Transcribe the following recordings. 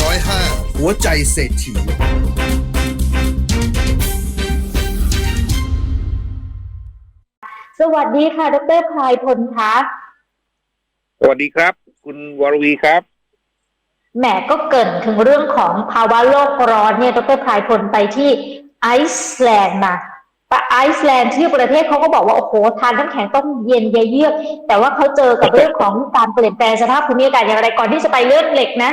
ร้อยห้าหัวใจเศรษฐี สวัสดีค่ะ ดรพลายพลคะสวัสดีครับ คุณวรวีครับ แหมก็เกรินถึงเรื่องของภาวะโลกร้อนเนี่ย ดรพลายพลไปที่ไอซ์แลนด์มาปะ ไอซ์แลนด์ที่ประเทศเขาก็บอกว่า โอ้โห ทานน้ำแข็งต้องเย็นเยือก แต่ว่าเขาเจอกับเรื่องของการเปลี่ยนแปลงสภาพภูมิอากาศอย่างไรก่อนที่จะไปเรื่องเหล็กนะ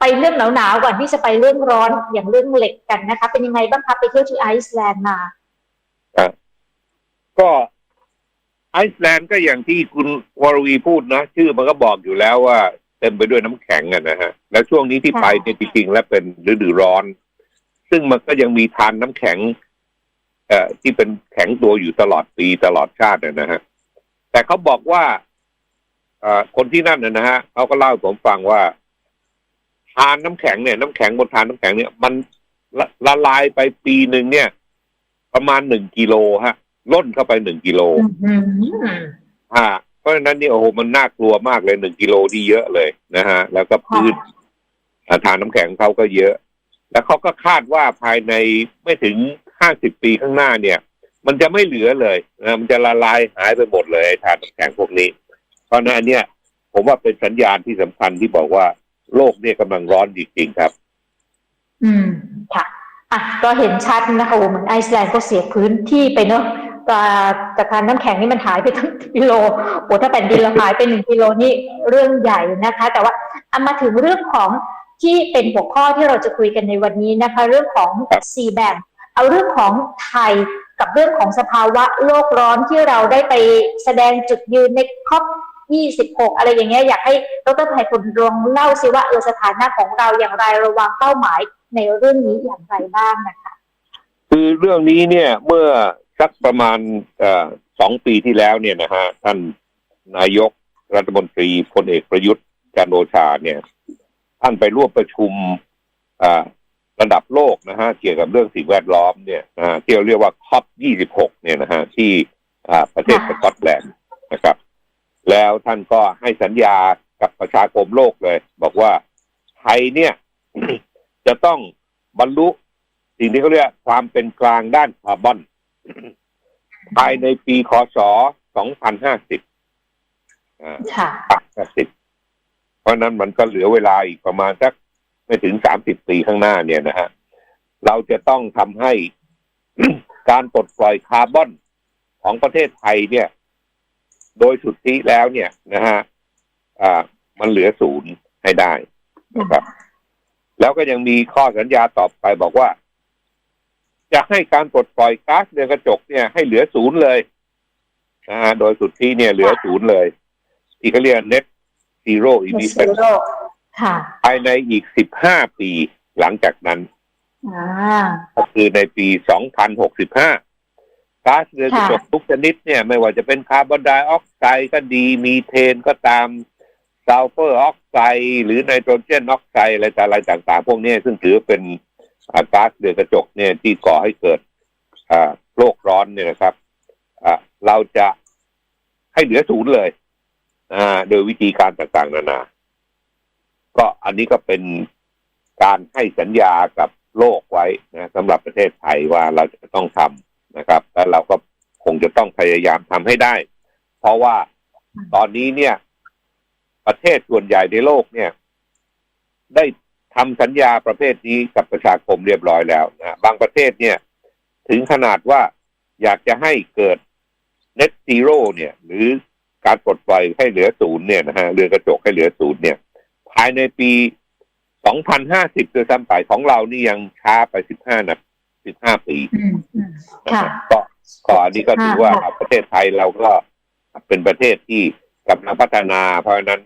ไปเรื่องหนาวๆก่อนที่จะไปเรื่องร้อนอย่างเรื่องเหล็กกันนะคะ เป็นยังไงบ้างคะไปเที่ยวที่ไอซ์แลนด์มาก็ไอซ์แลนด์ก็อย่างที่คุณวรวีพูดนะ ชื่อมันก็บอกอยู่แล้วว่า เต็มไปด้วยน้ำแข็งอะนะฮะ แล้วช่วงนี้ที่ไปเนี่ยจริงๆแล้วเป็นฤดูร้อน ซึ่งมันก็ยังมีทานน้ำแข็ง ที่เป็นแข็งตัวอยู่ตลอดปีตลอดชาติอะนะฮะ แต่เขาบอกว่าเอ่อคนที่นั่นนะนะฮะเขาก็เล่าให้ผมฟังว่า ทานน้ำแข็งเนี่ย น้ำแข็งบนทานน้ำแข็งเนี่ย มันละละลายไปปีหนึ่งเนี่ย ประมาณหนึ่งกิโลฮะล่นเข้าไปหนึ่งกิโลอืมฮะเพราะฉะนั้นเนี่ยโอ้โหมันน่ากลัวมากเลยหนึ่งกิโลที่เยอะเลยนะฮะ แล้วก็พื้นอ่าทานน้ำแข็งเขาก็เยอะ แล้วเขาก็คาดว่าภายในไม่ถึง ห้าสิบปีข้างหน้าเนี่ย มันจะไม่เหลือเลยนะมันจะละลายหายไปหมดเลยไอ้ทานน้ำแข็งพวกนี้ เพราะฉะนั้นอันเนี่ย ผมว่าเป็นสัญญาณที่สำคัญที่บอกว่าโลกเนี่ยกำลังร้อนจริงๆครับ อืมค่ะอะก็เห็นชัดนะคะโอ้เหมือนไอซ์แลนด์ก็เสียพื้นที่ไปเนอะแต่แต่การน้ำแข็งนี่มันหายไปทั้งกิโลโอ้ถ้าแผ่นดินเราหายไปหนึ่งกิโลนี่เรื่องใหญ่นะคะ แต่ว่าเอามาถึงเรื่องของที่เป็นหัวข้อที่เราจะคุยกันในวันนี้นะคะ เรื่องของครับซีแบง เอาเรื่องของไทยกับเรื่องของสภาวะโลกร้อนที่เราได้ไปแสดงจุดยืนในคอป26 อะไรอย่างเงี้ยอยากให้ดรไพพลลองเล่าสิว่าเออสถานะของเราอย่างไรระวางเป้าหมายในเรื่องนี้อย่างไรบ้างนะคะคือเรื่องนี้เนี่ยเมื่อสักประมาณสองปีที่แล้วเนี่ยนะฮะท่านนายกรัฐมนตรีพลเอกประยุทธ์จันโอชาเนี่ย ท่านไปร่วมประชุมอ่า ระดับโลกนะฮะเกี่ยวกับเรื่องสิ่งแวดล้อมเนี่ยนะฮะที่เราเรียกว่าคอป26 เนี่ยนะฮะที่อ่าประเทศสค่ะกอตแลนด์นะครับ แล้วท่านก็ให้สัญญากับประชาคมโลกเลย บอกว่าไทยเนี่ยจะต้องบรรลุสิ่งที่เขาเรียกความเป็นกลางด้านคาร์บอนภายในปีคศ 2050อ่าค่ะ50เพราะฉะนั้นมันก็เหลือเวลาอีกประมาณสัก ไม่ถึง30ปีข้างหน้าเนี่ยนะฮะเราจะต้องทำให้การปลดปล่อยคาร์บอนของประเทศไทยเนี่ย โดยสุทธิแล้วเนี่ยนะฮะอ่า มันเหลือศูนย์ให้ได้นะครับ แล้วก็ยังมีข้อสัญญาต่อไปบอกว่า จะให้การปลดปล่อยก๊าซเรือนกระจกเนี่ยให้เหลือศูนย์เลยนะฮะโดยสุดที่เนี่ยเหลือศูนย์เลย ที่เขาเรียก net zero emission ค่ะภายในอีก15ปีหลังจากนั้น อ่า ก็คือในปี 2065ก๊าซเรือนกระจกทุกชนิดเนี่ยไม่ว่าจะเป็นคาร์บอนไดออกไซด์ก็ดีมีเทนก็ตามซัลเฟอร์ออกไซด์หรือไนโตรเจนออกไซด์อะไรต่างอะไรต่าง ๆ พวกนี้ซึ่งถือเป็นอ่าก๊าซเรือนกระจกเนี่ยที่ก่อให้เกิดอ่าโลกร้อนเนี่ยนะครับอ่าเราจะให้เหลือศูนย์เลย อ่า โดยวิธีการต่างๆ นานา ก็อันนี้ก็เป็นการให้สัญญากับโลกไว้นะสำหรับประเทศไทยว่าเราจะต้องทำนะครับ แล้วเราก็คงจะต้องพยายามทำให้ได้ เพราะว่าตอนนี้เนี่ย ประเทศส่วนใหญ่ในโลกเนี่ย ได้ทำสัญญาประเภทนี้กับประชาคมเรียบร้อยแล้วนะบางประเทศเนี่ย ถึงขนาดว่าอยากจะให้เกิด net zero เนี่ย หรือการปลดปล่อยให้เหลือศูนย์เนี่ยนะฮะเรือนกระจกให้เหลือศูนย์เนี่ย ภายในปี 2050ด้วยซ้ำไปของเรานี่ยังช้าไป 15นะ15 ปีอืมอืมนะค่ะฮะก็ก็อันนี้ก็ถือว่าค่ะประเทศไทยเราก็เป็นประเทศที่กำลังพัฒนา เพราะฉะนั้น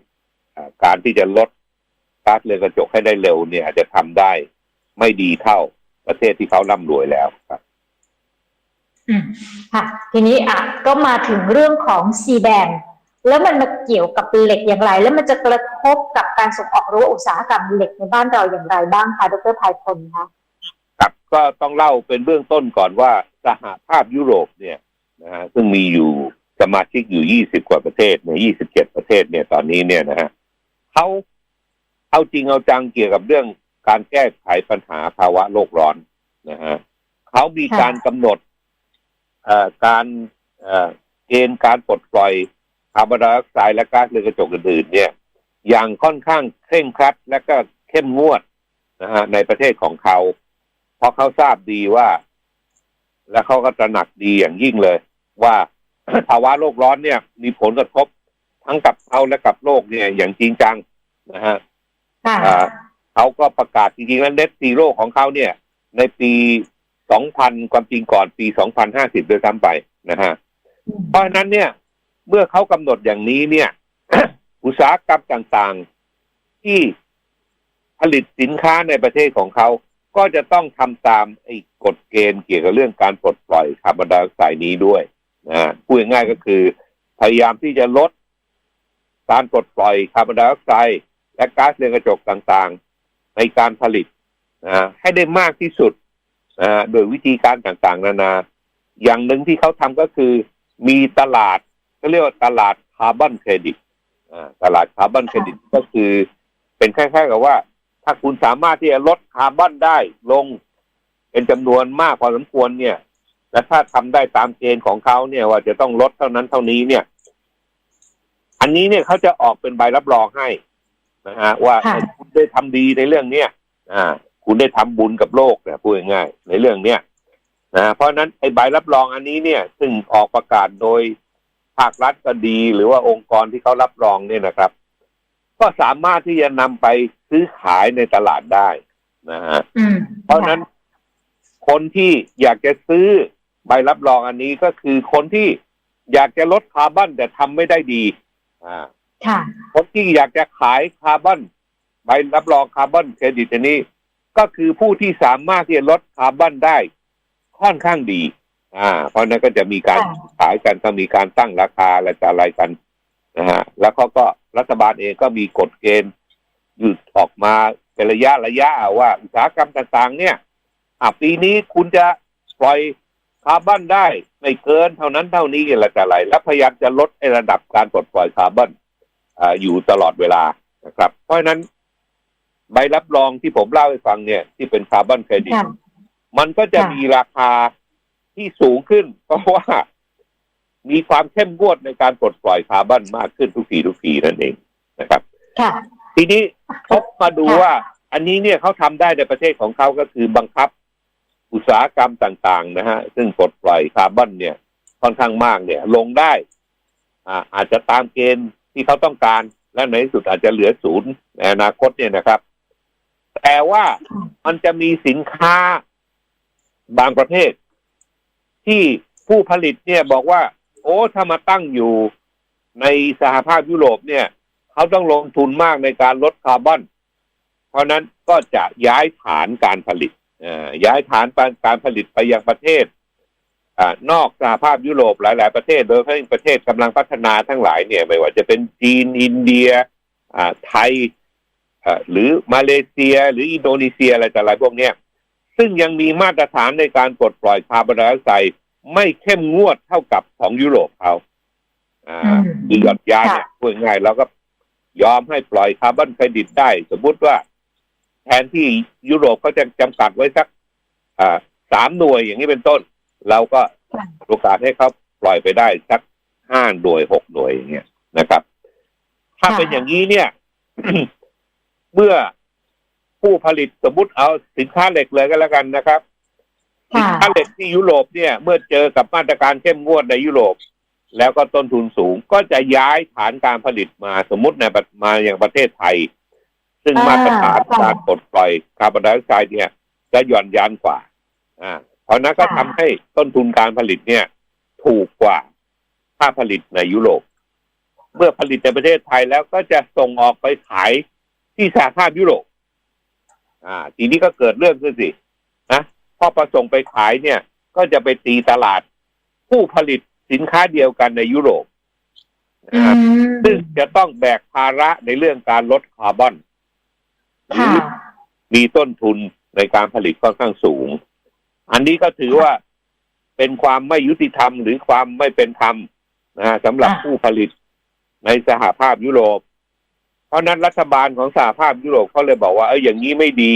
อ่าการที่จะลดก๊าซเรือนกระจกให้ได้เร็วเนี่ยอาจจะทำได้ไม่ดีเท่าประเทศที่เขาร่ำรวยแล้วครับอืมค่ะ ทีนี้อะก็มาถึงเรื่องของซีแบง แล้วมันมาเกี่ยวกับเหล็กอย่างไร แล้วมันจะกระทบกับการส่งออกหรือว่าอุตสาหกรรมเหล็กในบ้านเราอย่างไรบ้างคะดรภายพลคะครับก็ต้องเล่าเป็นเบื้องต้นก่อนว่าสหภาพยุโรปเนี่ยนะฮะซึ่งมีอยู่สมาชิกอยู่ 20 กว่าประเทศเนี่ย27 ประเทศเนี่ยตอนนี้เนี่ยนะฮะเขาเอาจริงเอาจังเกี่ยวกับเรื่องการแก้ไขปัญหาภาวะโลกร้อนนะฮะเขามีการกำหนดอ่อการอ่อเกณฑ์การปลดปล่อย คาร์บอนไดออกไซด์และก๊าซเรือนกระจกอื่นๆเนี่ย อย่างค่อนข้างเคร่งครัดและก็เข้มงวดนะฮะในประเทศของเขา เพราะเขาทราบดีว่า และเขาก็ตระหนักดีอย่างยิ่งเลย ว่าภาวะโลกร้อนเนี่ย มีผลกระทบทั้งกับเขาและกับโลกเนี่ยอย่างจริงจังนะฮะค่ะอ่าเขาก็ประกาศจริงๆแล้วเน็ตซีโร่ของเขาเนี่ย ในปี2000ความจริงก่อนปี2050ด้วยซ้ำไปนะฮะเพราะฉะนั้นเนี่ย เมื่อเขากำหนดอย่างนี้เนี่ย อุตสาหกรรมต่างๆ ที่ผลิตสินค้าในประเทศของเขาก็จะต้องทำตามไอ้กฎเกณฑ์เกี่ยวกับเรื่องการปลดปล่อยคาร์บอนไดออกไซด์นี้ด้วยนะพูดง่ายก็คือ พยายามที่จะลดการปลดปล่อยคาร์บอนไดออกไซด์และก๊าซเรือนกระจกต่างๆ ในการผลิตนะให้ได้มากที่สุดนะฮะโดยวิธีการต่างๆ นานา อย่างหนึ่งที่เขาทำก็คือมีตลาด ก็เรียกว่าตลาดคาร์บอนเครดิตอ่าตลาดคาร์บอนเครดิตก็คือ เป็นคล้ายๆกับว่า ถ้าคุณสามารถที่จะลดคาร์บอนได้ลง เป็นจำนวนมากพอสมควรเนี่ย และถ้าทำได้ตามเกณฑ์ของเขาเนี่ย ว่าจะต้องลดเท่านั้นเท่านี้เนี่ย อันนี้เนี่ยเขาจะออกเป็นใบรับรองให้นะฮะว่าค่ะคุณได้ทำดีในเรื่องเนี้ยอ่า คุณได้ทำบุญกับโลกเนี่ยพูดง่ายๆในเรื่องเนี้ยนะเพราะฉะนั้นไอ้ใบรับรองอันนี้เนี่ย ซึ่งออกประกาศโดย ภาครัฐก็ดี หรือว่าองค์กรที่เขารับรองเนี่ยนะครับ ก็สามารถที่จะนำไปซื้อขายในตลาดได้นะฮะอืมเพราะฉะนั้นคนที่อยากจะซื้อใบรับรองอันนี้ก็คือคนที่อยากจะลดคาร์บอนแต่ทำไม่ได้ดีอ่าค่ะคนที่อยากจะขายคาร์บอนใบรับรองคาร์บอนเครดิตอันนี้ ก็คือผู้ที่สามารถที่จะลดคาร์บอนได้ค่อนข้างดี อ่า เพราะฉะนั้นก็จะมีการค่ะ ขายกันก็มีการตั้งราคาอะไรต่ออะไรกันนะฮะแล้วเขาก็รัฐบาลเองก็มีกฎเกณฑ์อยู่ออกมาเป็นระยะระยะว่าอุตสาหกรรมต่างๆ เนี่ยอะปีนี้คุณจะปล่อยคาร์บอนได้ ไม่เกินเท่านั้นเท่านี้อะไรต่ออะไรแล้วพยายามจะลดไอ้ระดับการปลดปล่อยคาร์บอนอ่าอยู่ตลอดเวลานะครับ เพราะฉะนั้น ใบรับรองที่ผมเล่าให้ฟังเนี่ย ที่เป็นคาร์บอนเครดิต ค่ะ มันก็จะค่ะ มีราคา ที่สูงขึ้น เพราะว่ามีความเข้มงวดในการปลดปล่อยคาร์บอนมากขึ้นทุกทีทุกทีนั่นเองนะครับ ค่ะ ทีนี้เขามาดูค่ะว่า อันนี้เนี่ยเขาทำได้ในประเทศของเขาก็คือบังคับ อุตสาหกรรมต่างๆ นะฮะ ซึ่งปลดปล่อยคาร์บอนเนี่ยค่อนข้างมากเนี่ย ลงได้ อ่า อาจจะตามเกณฑ์ที่เขาต้องการ และในที่สุดอาจจะเหลือศูนย์ในอนาคตเนี่ยนะครับ แต่ว่ามันจะมีสินค้าบางประเภท ที่ผู้ผลิตเนี่ยบอกว่า โอ้ถ้ามาตั้งอยู่ในสหภาพยุโรปเนี่ย เขาต้องลงทุนมากในการลดคาร์บอน เพราะนั้นก็จะย้ายฐานการผลิตเอ่อย้ายฐานการผลิตไปยังประเทศอานอกสหภาพยุโรปหลาย ๆ ประเทศโดยเฉพาะประเทศกำลังพัฒนาทั้งหลายเนี่ยไม่ว่าจะเป็นจีนอินเดียอ่าไทยอ่าหรือมาเลเซีย หรืออินโดนีเซียอะไรแต่อะไรพวกเนี้ย ซึ่งยังมีมาตรฐานในการปลดปล่อยคาร์บอนไดออกไซด์ไม่เข้มงวดเท่ากับของยุโรปเขาอ่าอืมคือหย่อนยานเนี่ยพูดง่ายๆแล้วก็ยอมให้ปล่อยคาร์บอนเครดิตได้ สมมุติว่า แทนที่ยุโรปเขาจะจำกัดไว้สักอ่าสามหน่วยอย่างนี้เป็นต้น เราก็ค่ะโอกาสให้เขาปล่อยไปได้สักห้าหน่วยหกหน่วยอย่างเงี้ยนะครับ ถ้าค่ะเป็นอย่างนี้เนี่ย เมื่อ ผู้ผลิตสมมติเอาสินค้าเหล็กเลยก็แล้วกันนะครับ สินค่ะค้าเหล็กที่ยุโรปเนี่ย เมื่อเจอกับมาตรการเข้มงวดในยุโรป แล้วก็ต้นทุนสูงก็จะย้ายฐานการผลิตมาสมมติในประมาอย่างประเทศไทย ซึ่งอ่ามาตรฐานค่ะการปลดปล่อยคาร์บอนไดออกไซด์เนี่ย จะหย่อนยานกว่า อ่า เพราะนั้นก็ค่ะทำให้ต้นทุนการผลิตเนี่ย ถูกกว่าถ้าผลิตในยุโรปเมื่อผลิตในประเทศไทยแล้วก็จะส่งออกไปขายที่สหภาพยุโรป อ่า ทีนี้ก็เกิดเรื่องขึ้นสินะพอประส่งไปขายเนี่ย ก็จะไปตีตลาด ผู้ผลิตสินค้าเดียวกันในยุโรปอืนะครับมซึ่งจะต้องแบกภาระในเรื่องการลดคาร์บอนหรืค่ะอมีต้นทุนในการผลิตค่อนข้างสูง อันนี้ก็ถือว่าเป็นความไม่ยุติธรรมหรือความไม่เป็นธรรมนะฮะสำหรับอะผู้ผลิตในสหภาพยุโรปเพ ราะฉะนั้นรัฐบาลของสหภาพยุโรปเขาเลยบอกว่าเอออย่างนี้ไม่ดี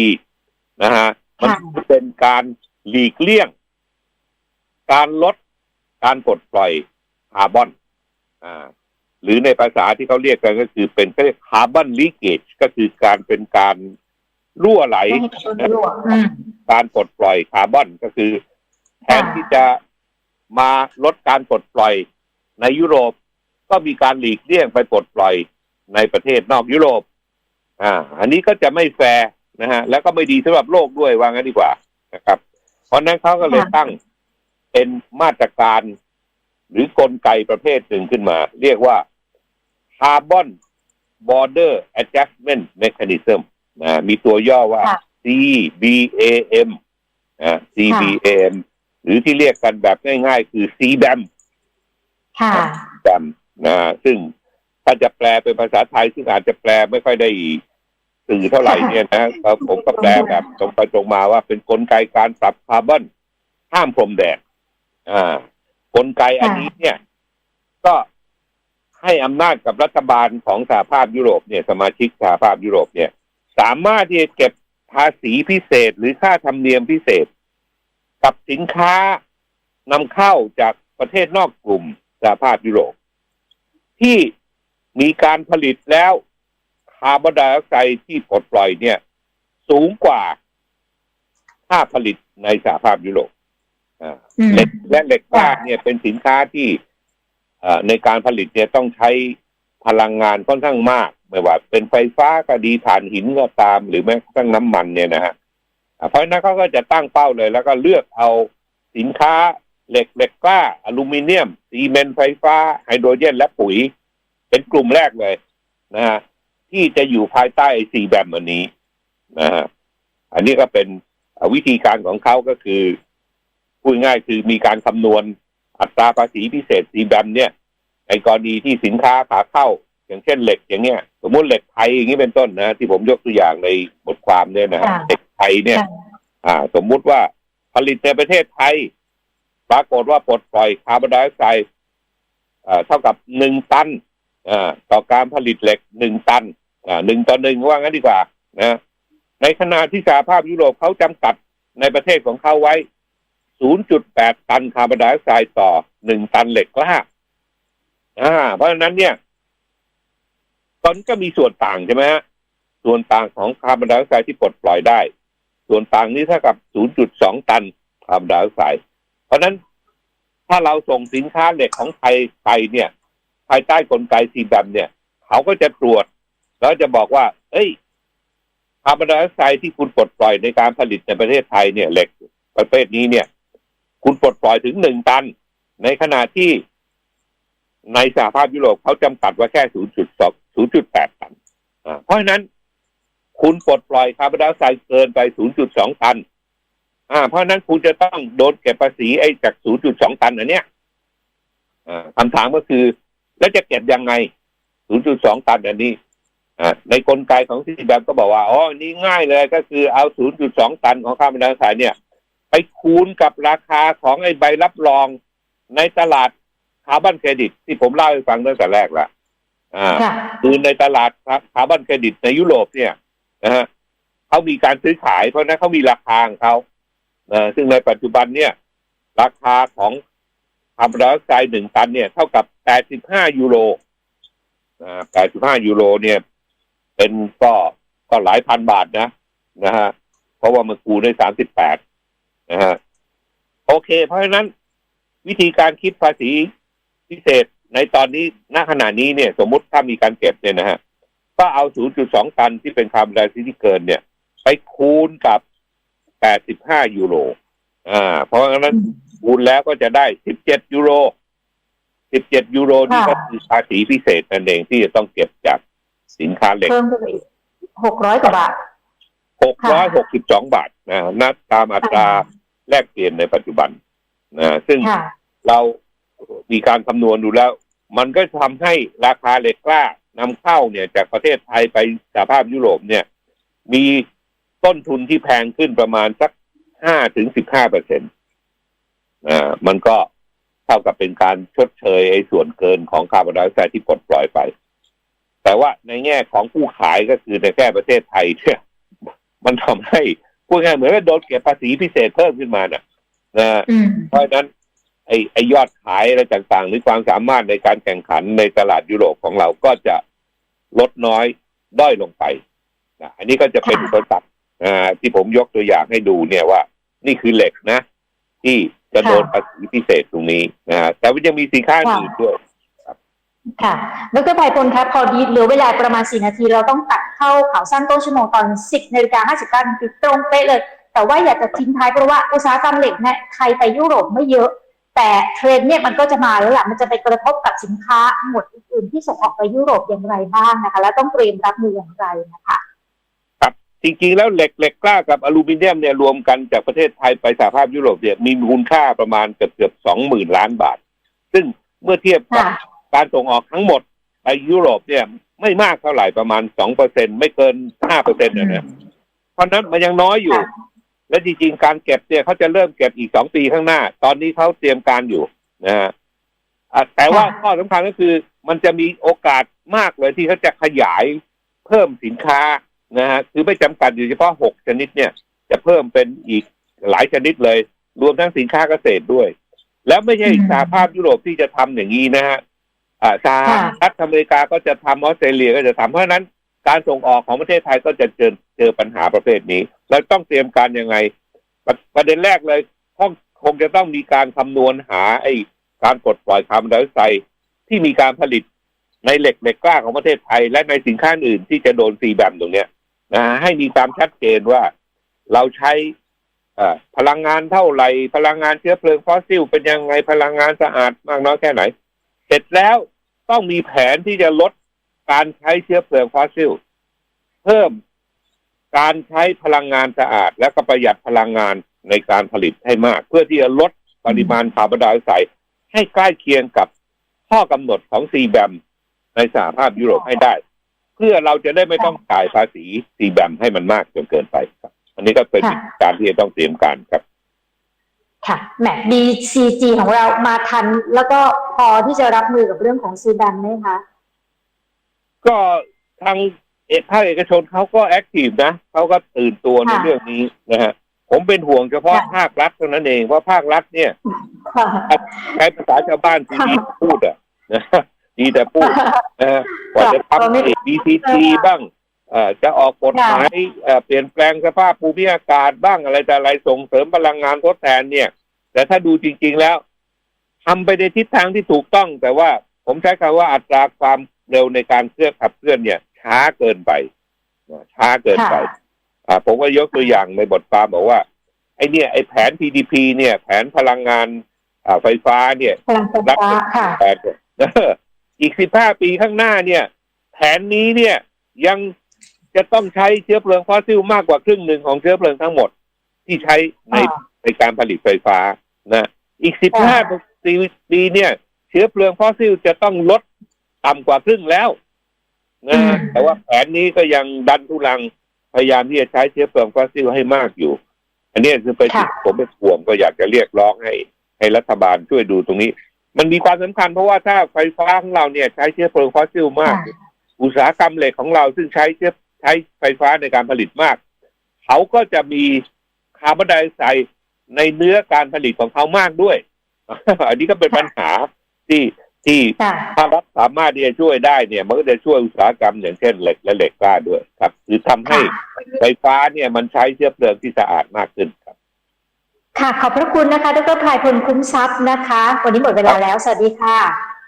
นะฮะมันค่ะเป็นการหลีกเลี่ยง การลดการปลดปล่อยคาร์บอนอ่าหรือในภาษาที่เขาเรียกกันก็คือเป็นเขาเรียกคาร์บอนลีเกจก็คือการเป็นการรั่วไหลไม่ให้กระตุ้นรั่วอืมการปลดปล่อยคาร์บอนก็คือแทนค่ะที่จะมาลดการปลดปล่อยในยุโรปก็มีการหลีกเลี่ยงไปปลดปล่อย ในประเทศนอกยุโรป อ่า อันนี้ก็จะไม่แฟร์นะฮะ แล้วก็ไม่ดีสำหรับโลกด้วยว่างั้นดีกว่านะครับ เพราะฉะนั้นเขาก็เลยค่ะตั้งเป็นมาตรการหรือกลไกประเภทหนึ่งขึ้นมา เรียกว่า Carbon Border Adjustment Mechanism นะมีตัวย่อว่าค่ะ CBAM อ่า CBAM หรือที่เรียกกันแบบง่ายๆ คือ CBAM ค่ะแบมนะฮะซึ่ง ถ้าจะแปลเป็นภาษาไทยซึ่งอาจจะแปลไม่ค่อยได้สื่อเท่าไหร่เนี่ยนะก็ผมก็แปลแบบตรงไปตรงมาว่าเป็นกลไกการปรับคาร์บอนห้ามพรมแดนอ่ากลไกอันนี้เนี่ย ก็ให้อำนาจกับรัฐบาลของสหภาพยุโรปเนี่ย สมาชิกสหภาพยุโรปเนี่ย สามารถที่จะเก็บภาษีพิเศษหรือค่าธรรมเนียมพิเศษ กับสินค้านำเข้าจากประเทศนอกกลุ่มสหภาพยุโรป ที่ มีการผลิตแล้วคาร์บอนไดออกไซด์ที่ปลดปล่อยเนี่ย สูงกว่าค่าผลิตในสหภาพยุโรปอ่าอืมเหล็กและเหล็กกล้าค่ะเนี่ยเป็นสินค้าที่เอ่อในการผลิตเนี่ยต้องใช้พลังงานค่อนข้างมาก ไม่ว่า เป็นไฟฟ้าก็ดีถ่านหินก็ตาม หรือแม้กระทั่งน้ำมันเนี่ยนะฮะอ่าเพราะฉะนั้นเขาก็จะตั้งเป้าเลย แล้วก็เลือกเอาสินค้าเหล็กเหล็กกล้าอลูมิเนียมซีเมนต์ไฟฟ้าไฮโดรเจนและปุ๋ย เป็นกลุ่มแรกเลยนะฮะที่จะอยู่ภายใต้สีแบบอันนี้นะฮะอันนี้ก็เป็นเอ่อวิธีการของเขาก็คือพูดง่ายคือมีการคำนวณอัตราภาษีพิเศษสีแบมเนี่ยในกรณีที่สินค้าขาเข้า อย่างเช่นเหล็กอย่างเนี้ย สมมติเหล็กไทยอย่างนี้เป็นต้นนะที่ผมยกตัวอย่างในบทความเนี่ยนะฮะค่ะเหล็กไทยเนี่ยค่ะอ่า สมมุติว่าผลิตในประเทศไทย ปรากฏว่าปลดปล่อยคาร์บอนไดออกไซด์อ่าเท่ากับหนึ่งตันอ่า ต่อการผลิตเหล็กหนึ่งตันอ่าหนึ่งต่อหนึ่งว่างั้นดีกว่านะในขณะที่สหภาพยุโรปเขาจำกัดในประเทศของเขาไว้ 0.8 ตันคาร์บอนไดออกไซด์ต่อ1ตันเหล็กกล้าอ่า เพราะฉะนั้นเนี่ย ตอนก็มีส่วนต่างใช่ไหมฮะส่วนต่างของคาร์บอนไดออกไซด์ที่ปลดปล่อยได้ ส่วนต่างนี้เท่ากับ 0.2 ตันคาร์บอนไดออกไซด์เพราะฉะนั้นถ้าเราส่งสินค้าเหล็กของไทยไปเนี่ย ภายใต้กลไกซีแบมเนี่ย เขาก็จะตรวจ แล้วจะบอกว่า เอ้ยคาร์บอนไดออกไซด์ที่คุณปลดปล่อยในการผลิตในประเทศไทยเนี่ยเหล็กประเภทนี้เนี่ย คุณปลดปล่อยถึงหนึ่งตัน ในขณะที่ในสหภาพยุโรปเขาจำกัดไว้แค่0.2 0.8ตันอ่าเพราะฉะนั้น คุณปลดปล่อยคาร์บอนไดออกไซด์เกินไป0.2ตัน อ่า เพราะนั้นคุณจะต้องโดนเก็บภาษีไอ้จาก0.2ตันอันเนี้ยอ่าคำถามก็คือ แล้วจะเก็บยังไง 0.2 ตันอันนี้อ่าในกลไกของซีแบมก็บอกว่าอ๋อนี่ง่ายเลยก็คือเอา 0.2 ตันของคาร์บอนไดออกไซด์เนี่ย ไปคูณกับราคาของไอ้ใบรับรองในตลาดคาร์บอนเครดิต ที่ผมเล่าให้ฟังตั้งแต่แรกละอ่าค่ะคือในตลาดคาร์บอนเครดิตในยุโรปเนี่ยนะฮะเขามีการซื้อขายเพราะฉะนั้นเขามีราคาของเขานะซึ่งในปัจจุบันเนี่ย ราคาของ คาร์บอนไดออกไซด์หนึ่งตันเนี่ยเท่ากับ85ยูโรอ่า85ยูโรเนี่ย เป็นก็ก็หลายพันบาทนะนะฮะ เพราะว่ามันคูณได้38นะฮะ โอเค เพราะฉะนั้นวิธีการคิดภาษีพิเศษในตอนนี้ณขณะนี้เนี่ย สมมุติถ้ามีการเก็บเนี่ยนะฮะ ก็เอา 0.2 ตันที่เป็นคาร์บอนไดออกไซด์ที่เกินเนี่ย ไปคูณกับ 85 ยูโร อ่า เพราะฉะนั้น คูณแล้วก็จะได้17ยูโร17ยูโรนี่ก็ค่ะคือภาษีพิเศษนั่นเองที่จะต้องเก็บจากสินค้าเหล็กเพิ่มขึ้นไปอีกหกร้อยกว่าบาท662บาทนะนับตามอัตราแลกเปลี่ยนในปัจจุบันนะซึ่งค่ะเรามีการคำนวณดูแล้ว มันก็ทำให้ราคาเหล็กกล้านำเข้าเนี่ยจากประเทศไทยไปสหภาพยุโรปเนี่ย มีต้นทุนที่แพงขึ้นประมาณสักห้าถึงสิบห้าเปอร์เซ็นต์ อ่ามันก็เท่ากับเป็นการชดเชยไอ้ส่วนเกินของคาร์บอนไดออกไซด์ที่ปลดปล่อยไปแแต่ว่าในแง่ของผู้ขายก็คือในแค่ประเทศไทยเนี่ยมันทำให้พูดง่ายๆเหมือนกับโดนเก็บภาษีพิเศษเพิ่มขึ้นมาน่ะนะอืมเพราะฉะนั้นไอ้ไอ้ยอดขายอะไรต่างๆ หรือความสามารถในการแข่งขันในตลาดยุโรปของเราก็จะลดน้อยด้อยลงไปนะอันนี้ก็จะเป็นค่ะอุปสรรคอ่าที่ผมยกตัวอย่างให้ดูเนี่ยว่า นี่คือเหล็กนะ ที่ จะโดนภาษีพิเศษตรงนี้นะฮะแต่ว่ายังมีสินค้าอื่นด้วยค่ะดรไพพลครับพอดีเหลือเวลาประมาณ4นาที เราต้องตัดเข้าข่าวสั้นต้นชั่วโมงตอน10นาฬิกา59นาทีตรงเป๊ะเลย แต่ว่าอยากจะทิ้งท้ายเพราะว่าอุตสาหกรรมเหล็กเนี่ยใครไปยุโรปไม่เยอะ แต่เทรนเนี่ยมันก็จะมาแล้วล่ะมันจะไปกระทบกับสินค้าหมวดอื่นๆที่ส่งออกไปยุโรปอย่างไรบ้างนะคะ แล้วต้องเตรียมรับมืออย่างไรนะคะ จริง ๆ แล้วเหล็กเหล็กกล้ากับอลูมิเนียมเนี่ยรวมกันจากประเทศไทยไปสหภาพยุโรปเนี่ยมีมูลค่าประมาณเกือบเกือบสองหมื่นล้านบาท ซึ่งเมื่อเทียบกับค่ะการส่งออกทั้งหมดไปยุโรปเนี่ยไม่มากเท่าไหร่ประมาณสองเปอร์เซ็นไม่เกินห้าเปอร์เซ็นต์นะนะเพราะฉะนั้นมันยังน้อยอยู่ค่ะและจริง ๆ การเก็บเนี่ยเขาจะเริ่มเก็บอีกสองปีข้างหน้า ตอนนี้เขาเตรียมการอยู่นะฮะอะแต่ว่าค่ะข้อสำคัญก็คือมันจะมีโอกาสมากเลยที่เขาจะขยายเพิ่มสินค้า นะฮะคือไม่จำกัดอยู่เฉพาะหกชนิดเนี่ย จะเพิ่มเป็นอีกหลายชนิดเลย รวมทั้งสินค้าเกษตรด้วย แล้วไม่ใช่อืมสหภาพยุโรปที่จะทำอย่างนี้นะฮะอ่าสหค่ะรัฐอเมริกาก็จะทำออสเตรเลียก็จะทำเพราะฉะนั้นการส่งออกของประเทศไทยก็จะเจอเจอปัญหาประเภทนี้ เราต้องเตรียมการยังไง ประประเด็นแรกเลยคงคงจะต้องมีการคำนวณหาไอ้การปลดปล่อยคาร์บอนไดออกไซด์ที่มีการผลิตในเหล็กเหล็กกล้าของประเทศไทย และในสินค้าอื่นที่จะโดนซีแบมตรงเนี้ย นะให้มีความชัดเจนว่าเราใช้พลังงานเท่าไหร่ พลังงานเชื้อเพลิงฟอสซิลเป็นยังไงพลังงานสะอาดมากน้อยแค่ไหน เสร็จแล้วต้องมีแผนที่จะลดการใช้เชื้อเพลิงฟอสซิล เพิ่มการใช้พลังงานสะอาด และก็ประหยัดพลังงานในการผลิตให้มาก เพื่อที่จะลดปริมาณคาร์บอนไดออกไซด์ให้ใกล้เคียงกับข้อกำหนดของซีแบมในสหภาพยุโรปให้ได้ เพื่อเราจะได้ไม่ต้องจ่ายภาษีซีแบมให้มันมากจนเกินไปครับ อันนี้ก็เป็นค่ะ การที่จะต้องเตรียมการครับ ค่ะแหม BCG ของเรามาทัน แล้วก็พอที่จะรับมือกับเรื่องของซีดันไหมคะ ก็ทางเอกภาคเอกชนเขาก็แอคทีฟนะเขาก็ตื่นตัวในค่ะเรื่องนี้นะฮะผมเป็นห่วงเฉพาะค่ะ ภาครัฐเท่านั้นเองเพราะภาครัฐเนี่ย ค่ะ ใช้ภาษาชาวบ้านทีดีพูดอะนะ ดีแต่พูดนะฮะกว่าจะทำค่ะ BCT บ้างเอ่อจะออกกฎหมายเอ่อเปลี่ยนแปลงสภาพภูมิอากาศบ้างอะไรแต่อะไรส่งเสริมพลังงานทดแทนเนี่ย แต่ถ้าดูจริง ๆแล้วทำไปในทิศทางที่ถูกต้อง แต่ว่าผมใช้คำว่าอัตราความเร็วในการเคลื่อนขับเคลื่อนเนี่ย ช้าเกินไปนะช้าเกินไปค่ะอ่า ผมก็ยกตัวอย่างในบทความบอกว่า ไอ้เนี่ย ไอ้แผน PDP เนี่ย แผนพลังงาน อ่าไฟฟ้าเนี่ย พลังไฟฟ้าค่ะแปดเนี่ยเอออีกสิบห้าปีข้างหน้าเนี่ย แผนนี้เนี่ยยังจะต้องใช้เชื้อเพลิงฟอสซิลมากกว่าครึ่งหนึ่งของเชื้อเพลิงทั้งหมดที่ใช้ในอ่าในการผลิตไฟฟ้านะอีกสิบห้าค่ะปีเนี่ย เชื้อเพลิงฟอสซิลจะต้องลดต่ำกว่าครึ่งแล้วนะแต่ว่าแผนนี้ก็ยังดันทุลังพยายามที่จะใช้เชื้อเพลิงฟอสซิลให้มากอยู่ อันนี้คือเป็นสิ่งที่ผมเป็นห่วงก็อยากจะเรียกร้องให้ ให้รัฐบาลช่วยดูตรงนี้ มันมีความสำคัญเพราะว่าถ้าไฟฟ้าของเราเนี่ยใช้เชื้อเพลิงฟอสซิลมากค่ะอุตสาหกรรมเหล็กของเราซึ่งใช้เชื้อใช้ไฟฟ้าในการผลิตมาก เขาก็จะมีคาร์บอนไดออกไซด์ในเนื้อการผลิตของเขามากด้วย อันนี้ก็เป็นปัญหาที่ที่ค่ะถ้ารัฐสามารถที่จะช่วยได้เนี่ย มันก็จะช่วยอุตสาหกรรมอย่างเช่นเหล็กและเหล็กกล้าด้วยครับ หรือทำให้ไฟฟ้าเนี่ยมันใช้เชื้อเพลิงที่สะอาดมากขึ้นครับ ค่ะ ขอบพระคุณนะคะ ดรพลายพลคุ้มทรัพย์นะคะ วันนี้หมดเวลาแล้ว สวัสดีค่ะ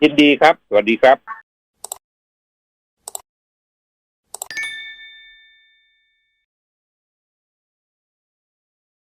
ยินดีครับ สวัสดีครับ